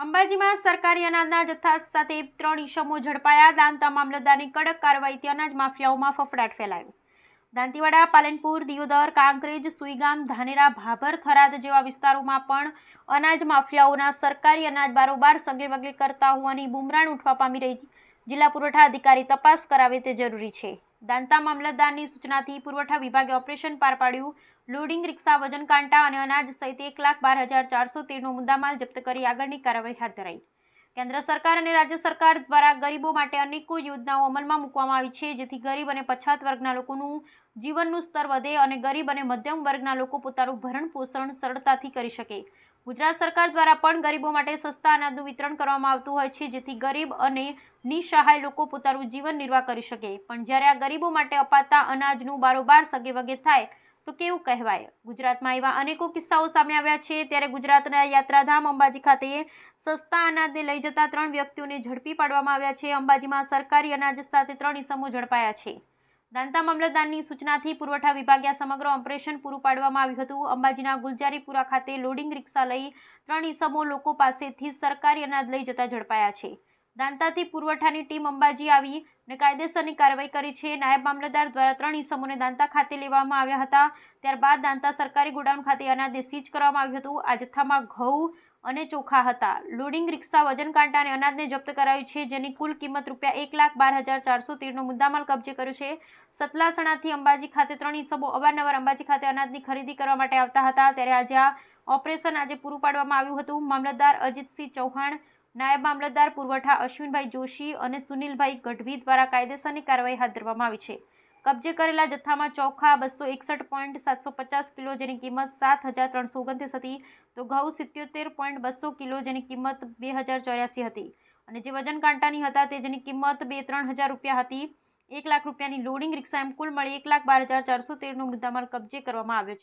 અંબાજીમાં સરકારી અનાજના જથ્થા સાથે ત્રણ ઈસમો ઝડપાયા. દાંતા મામલતદારની કડક કાર્યવાહીથી અનાજ માફિયાઓમાં ફફડાટ ફેલાયો. દાંતીવાડા, પાલનપુર, દિયોદર, કાંકરેજ, સુઈગામ, ધાનેરા, ભાભર, થરાદ જેવા વિસ્તારોમાં પણ અનાજ માફિયાઓના સરકારી અનાજ બારોબાર સગે વગે કરતા હોવાની બુમરાણ ઉઠવા પામી રહી જિલ્લા પુરવઠા અધિકારી તપાસ કરાવે તે જરૂરી છે. દાંતા મામલતદારની સૂચનાથી પુરવઠા વિભાગે ઓપરેશન પાર પાડ્યું. લોડિંગ રિક્ષા, વજન કાંટા અને અનાજ સહિત એક લાખ બાર હજાર ચારસો તેરનો મુદ્દામાલ જપ્ત કરી આગળની કાર્યવાહી હાથ ધરાઈ. કેન્દ્ર સરકાર અને રાજ્ય સરકાર દ્વારા ગરીબો માટે અનેકો યોજનાઓ અમલમાં મૂકવામાં આવી છે, જેથી ગરીબ અને પછાત વર્ગના લોકોનું જીવનનું સ્તર વધે અને ગરીબ અને મધ્યમ વર્ગના લોકો પોતાનું ભરણ પોષણ સરળતાથી કરી શકે. ગુજરાત સરકાર દ્વારા પણ ગરીબો માટે સસ્તા અનાજનું વિતરણ કરવામાં આવતું હોય છે, જેથી ગરીબ અને નિસહાય લોકો પોતાનું જીવન નિર્વાહ કરી શકે. પણ જ્યારે આ ગરીબો માટે અપાતા અનાજનું બારોબાર સગે વગે થાય, તો કેવું કહેવાય? ગુજરાતમાં એવા અનેકો કિસ્સાઓ સામે આવ્યા છે. ત્યારે ગુજરાતના યાત્રાધામ અંબાજી ખાતે સસ્તા અનાજને લઈ જતા ત્રણ વ્યક્તિઓને ઝડપી પાડવામાં આવ્યા છે. અંબાજીમાં સરકારી અનાજ સાથે ત્રણ ઇસમો ઝડપાયા છે. દાંતા મામલતદારની સૂચનાથી પુરવઠા વિભાગે સમગ્ર ઓપરેશન પૂરું પાડવામાં આવ્યું હતું. અંબાજીના ગુલજારીપુરા ખાતે લોડિંગ રિક્ષા લઈ ત્રણ ઇસમો લોકો પાસેથી સરકારી અનાજ લઈ જતા ઝડપાયા છે. દાંતાથી પુરવઠાની ટીમ અંબાજી આવી અને કાયદેસરની કાર્યવાહી કરી છે. નાયબ મામલતદાર દ્વારા ત્રણ ઇસમોને દાંતા ખાતે લેવામાં આવ્યા હતા. ત્યારબાદ દાંતા સરકારી ગોડાઉન ખાતે અનાજને સીઝ કરવામાં આવ્યું હતું. આ જથ્થામાં ઘઉં અને ચોખા હતા. લોડિંગ રિક્ષા વજન કાંટા અને અનાજને જપ્ત કરાયું છે, જેની કુલ કિંમત રૂપિયા એક લાખ બાર હજાર ચારસો તેરનો મુદ્દામાલ કબજે કર્યો છે. સતલાસણાથી અંબાજી ખાતે ત્રણ ઇસમો અવારનવાર અંબાજી ખાતે અનાજની ખરીદી કરવા માટે આવતા હતા. ત્યારે આજે આ ઓપરેશન આજે પૂરું પાડવામાં આવ્યું હતું. મામલતદાર અજીતસિંહ ચૌહાણ નાયબ મામલતદાર પુરવઠા અશ્વિનભાઈ જોશી અને સુનિલભાઈ ગઢવી દ્વારા કાયદેસરની કાર્યવાહી હાથ ધરવામાં આવી છે. કબજે કરેલા જથ્થામાં ચોખા બસો એકસઠ પોઈન્ટ સાતસો પચાસ કિલો જેની કિંમત સાત હજાર ત્રણસો ઓગણત્રીસ હતી, તો ઘઉં સિત્યોતેર પોઈન્ટ બસો કિલો જેની કિંમત બે હજાર ચોર્યાસી હતી. અને જે વજન કાંટાની હતા તે જેની કિંમત બે ત્રણ હજાર રૂપિયા હતી. એક લાખ રૂપિયાની લોડિંગ રિક્ષા એમ કુલ મળી એક લાખ બાર હજાર ચારસો તેરનો મુદ્દામાલ કબજે કરવામાં આવ્યો છે.